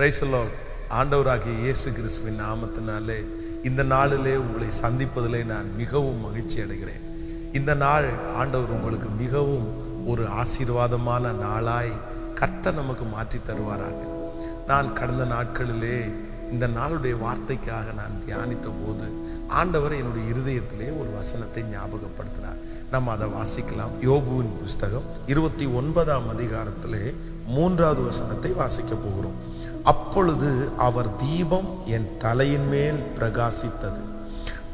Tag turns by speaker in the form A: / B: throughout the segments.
A: பிரைசலோ ஆண்டவராகிய இயேசு கிறிஸ்துவின் நாமத்தினாலே இந்த நாளிலே உங்களை சந்திப்பதிலே நான் மிகவும் மகிழ்ச்சி அடைகிறேன். இந்த நாள் ஆண்டவர் உங்களுக்கு மிகவும் ஒரு ஆசீர்வாதமான நாளாய் கர்த்தர் நமக்கு மாற்றி தருவாராக. நான் கடந்த நாட்களிலே இந்த நாளுடைய வார்த்தைக்காக நான் தியானித்த போது ஆண்டவர் என்னுடைய இருதயத்திலே ஒரு வசனத்தை ஞாபகப்படுத்தினார் நம்ம அதை வாசிக்கலாம். யோபுவின் புஸ்தகம் இருபத்தி ஒன்பதாம் அதிகாரத்திலே மூன்றாவது வசனத்தை வாசிக்க போகிறோம். அப்பொழுது அவர் தீபம் என் தலையின் மேல் பிரகாசித்தது.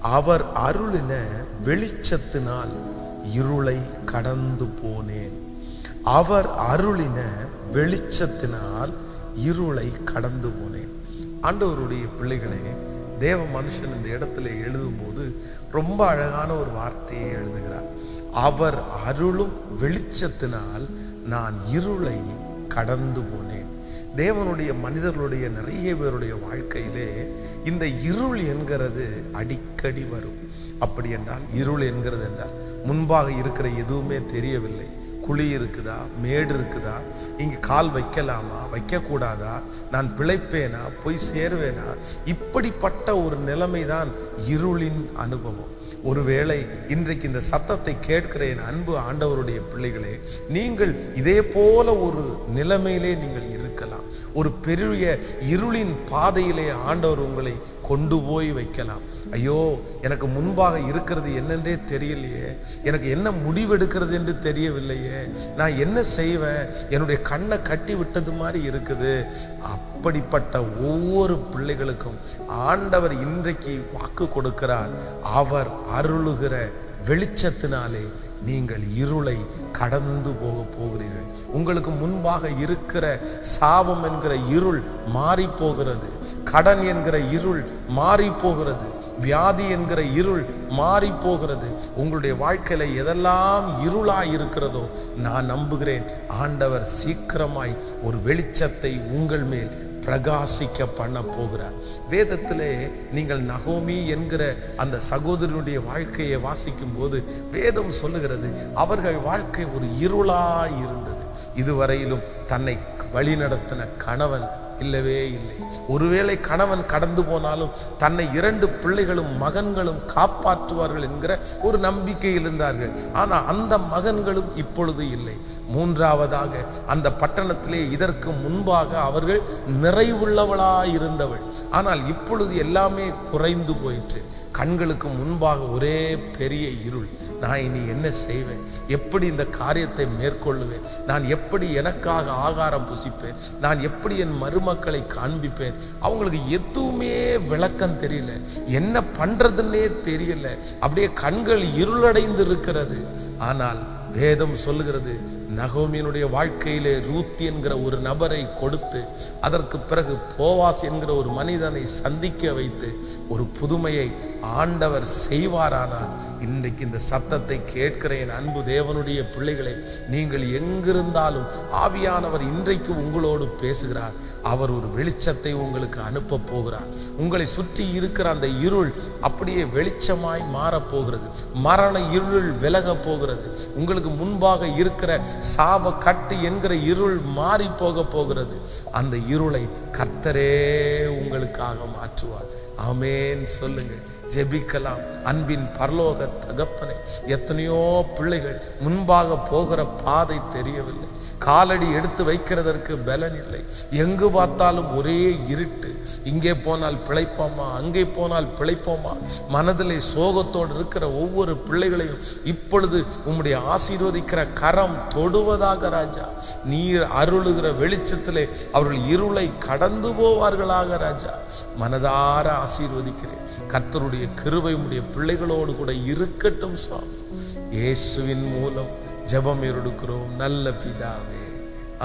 A: அவர் அருளின வெளிச்சத்தினால் இருளை கடந்து போனேன். அவர் அருளின வெளிச்சத்தினால் இருளை கடந்து போனேன். ஆண்டவருடைய பிள்ளைகளே தேவ மனுஷன் இந்த இடத்துல எழுதும்போது ரொம்ப அழகான ஒரு வார்த்தையை எழுதுகிறார். அவர் அருளும் வெளிச்சத்தினால் நான் இருளை கடந்து போனேன். தேவனுடைய மனிதர்களுடைய நிறைய பேருடைய வாழ்க்கையிலே இந்த இருள் என்கிறது அடிக்கடி வரும். அப்படி என்றால் இருள் என்கிறது என்றால் முன்பாக இருக்கிற எதுவுமே தெரியவில்லை. குழி இருக்குதா? மேடு இருக்குதா? இங்கே கால் வைக்கலாமா? வைக்கக்கூடாதா? நான் பிழைப்பேனா? போய் சேருவேனா? இப்படிப்பட்ட ஒரு நிலைமை தான் இருளின் அனுபவம். ஒருவேளை இன்றைக்கு இந்த சத்தத்தை கேட்கிற என் அன்பு ஆண்டவருடைய பிள்ளைகளே நீங்கள் இதே போல ஒரு நிலைமையிலே நீங்கள் ஒரு பெரிய இருளின் பாதையிலே ஆண்டவர் உங்களை கொண்டு போய் வைக்கலாம். ஐயோ எனக்கு முன்பாக இருக்கிறது என்னென்றே தெரியலையே. எனக்கு என்ன முடிவெடுக்கிறது என்று தெரியவில்லையே. நான் என்ன செய்வேன்? என்னுடைய கண்ணை கட்டி விட்டது மாதிரி இருக்குது. அப்படிப்பட்ட ஒவ்வொரு பிள்ளைகளுக்கும் ஆண்டவர் இன்றைக்கு வாக்கு கொடுக்கிறார். அவர் அருளுகிற வெளிச்சத்தினாலே நீங்கள் இருளை கடந்து போக போகிறீர்கள். உங்களுக்கு முன்பாக இருக்கிற சாபம் என்கிற இருள் மாறி போகிறது கடன் என்கிற இருள் மாறி போகிறது வியாதி என்கிற இருள் மாறி போகிறது உங்களுடைய வாழ்க்கையில எதெல்லாம் இருளாய் இருக்கிறதோ நான் நம்புகிறேன். ஆண்டவர் சீக்கிரமாய் ஒரு வெளிச்சத்தை உங்கள் மேல் பிரகாசிக்க பண்ண போகிறார். வேதத்திலே நீங்கள் நகோமி என்கிற அந்த சகோதரனுடைய வாழ்க்கையை வாசிக்கும் போது வேதம் சொல்லுகிறது அவர்கள் வாழ்க்கை ஒரு இருளாய் இருந்தது. இதுவரையிலும் தன்னை வழிநடத்தின கணவன் இல்லவே இல்லை. ஒருவேளை கணவன் கடந்து போனாலும் தன்னை இரண்டு பிள்ளைகளும் மகன்களும் காப்பாற்றுவார்கள் என்கிற ஒரு நம்பிக்கை இருந்தார்கள். ஆனால் அந்த மகன்களும் இப்பொழுது இல்லை. மூன்றாவதாக அந்த பட்டணத்திலே இதற்கு முன்பாக அவர்கள் நிறைவுள்ளவளாய் இருந்தவள் ஆனால் இப்பொழுது எல்லாமே குறைந்து போயிற்று. கண்களுக்கு முன்பாக ஒரே பெரிய இருள். நான் இனி என்ன செய்வேன்? எப்படி இந்த காரியத்தை மேற்கொள்ளுவேன்? நான் எப்படி எனக்காக ஆகாரம் புசிப்பேன்? நான் எப்படி என் மருமக்களை காண்பிப்பேன்? அவங்களுக்கு எதுவுமே விளக்கம் தெரியல. என்ன பண்றதுன்னே தெரியல. அப்படியே கண்கள் இருளடைந்து இருக்கிறது. ஆனால் வேதம் சொல்லுகிறது நகோமியனுடைய வாழ்க்கையிலே ரூத் என்கிற ஒரு நபரை கொடுத்து அதற்கு பிறகு போவாஸ் என்கிற ஒரு மனிதனை சந்திக்க வைத்து ஒரு புதுமையை ஆண்டவர் செய்வாரானால் இன்றைக்கு இந்த சத்தத்தை கேட்கிற என் அன்பு தேவனுடைய பிள்ளைகளை நீங்கள் எங்கிருந்தாலும் ஆவியானவர் இன்றைக்கு உங்களோடு பேசுகிறார். அவர் ஒரு வெளிச்சத்தை உங்களுக்கு அனுப்ப போகிறார். உங்களை சுற்றி இருக்கிற அந்த இருள் அப்படியே வெளிச்சமாய் மாறப்போகிறது மரண இருள் விலக போகிறது. உங்களுக்கு முன்பாக இருக்கிற சாப கட்டு என்கிற இருள் மாறி போக போகிறது. அந்த இருளை கர்த்தரே உங்களுக்காக மாற்றுவார். ஆமேன்னு சொல்லுங்கள். ஜெபிக்கலாம். அன்பின் பரலோக தகப்பனை எத்தனையோ பிள்ளைகள் முன்பாக போகிற பாதை தெரியவில்லை. காலடி எடுத்து வைக்கிறதற்கு பலன் இல்லை. எங்கு பார்த்தாலும் ஒரே இருட்டு. இங்கே போனால் பிழைப்போமா? அங்கே போனால் பிழைப்போமா? மனதிலே சோகத்தோடு இருக்கிற ஒவ்வொரு பிள்ளைகளையும் இப்பொழுது உம்முடைய ஆசீர்வதிக்கிற கரம் தொடுவதாக ராஜா. நீர் அருளுகிற வெளிச்சத்திலே அவர்கள் இருளை கடந்து போவார்களாக ராஜா. மனதார ஆசீர்வதிக்கிறேன். கர்த்தருடைய கிருபை உடைய பிள்ளைகளோடு கூட இருக்கட்டும் சுவாமி இயேசுவின் மூலம் ஜெபம் எடுக்கிறோம் நல்ல பிதாவே.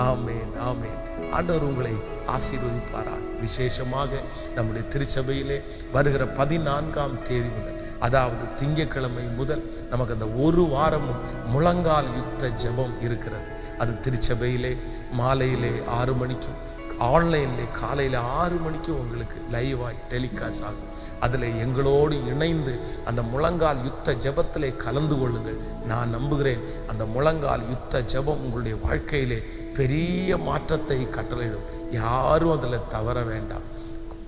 A: ஆமேன் ஆமேன். ஆண்டவர் உங்களை ஆசீர்வதிப்பாரா விசேஷமாக நம்முடைய திருச்சபையிலே வருகிற பதினான்காம் தேதி முதல் அதாவது திங்கட்கிழமை முதல் நமக்கு அந்த ஒரு வாரமும் முழங்கால் யுத்த ஜெபம் இருக்கிறது. அது திருச்சபையிலே மாலையிலே ஆறு மணிக்கும் ஆன்லைனில் காலையில் ஆறு மணிக்கு உங்களுக்கு லைவாய் டெலிகாஸ்ட் ஆகும். அதில் எங்களோடு இணைந்து அந்த முழங்கால் யுத்த ஜபத்திலே கலந்து கொள்ளுங்கள். நான் நம்புகிறேன் அந்த முழங்கால் யுத்த ஜெபம் உங்களுடைய வாழ்க்கையிலே பெரிய மாற்றத்தை கட்டளையிடும். யாரும் அதில் தவற வேண்டாம்.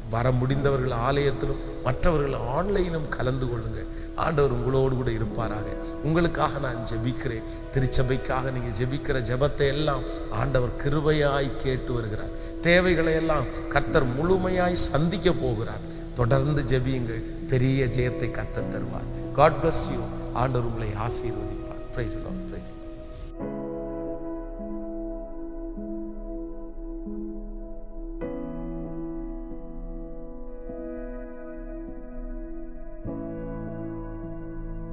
A: வர முடிந்தவர்கள் ஆலயத்திலும் மற்றவர்கள் ஆன்லைனிலும் கலந்து கொள்ளுங்கள். ஆண்டவர் உங்களோடு கூட இருப்பாராக. உங்களுக்காக நான் ஜெபிக்கிறேன். திருச்சபைக்காக நீங்கள் ஜெபிக்கிற ஜெபத்தை எல்லாம் ஆண்டவர் கிருபையாய் கேட்டு வருகிறார். தேவைகளை எல்லாம் கர்த்தர் முழுமையாய் சந்திக்க போகிறார். தொடர்ந்து ஜெபியுங்கள். பெரிய ஜெயத்தை கத்த தருவார். காட் பிளஸ் யூ ஆண்டவர் உங்களை ஆசீர்வதிப்பார். Price Lord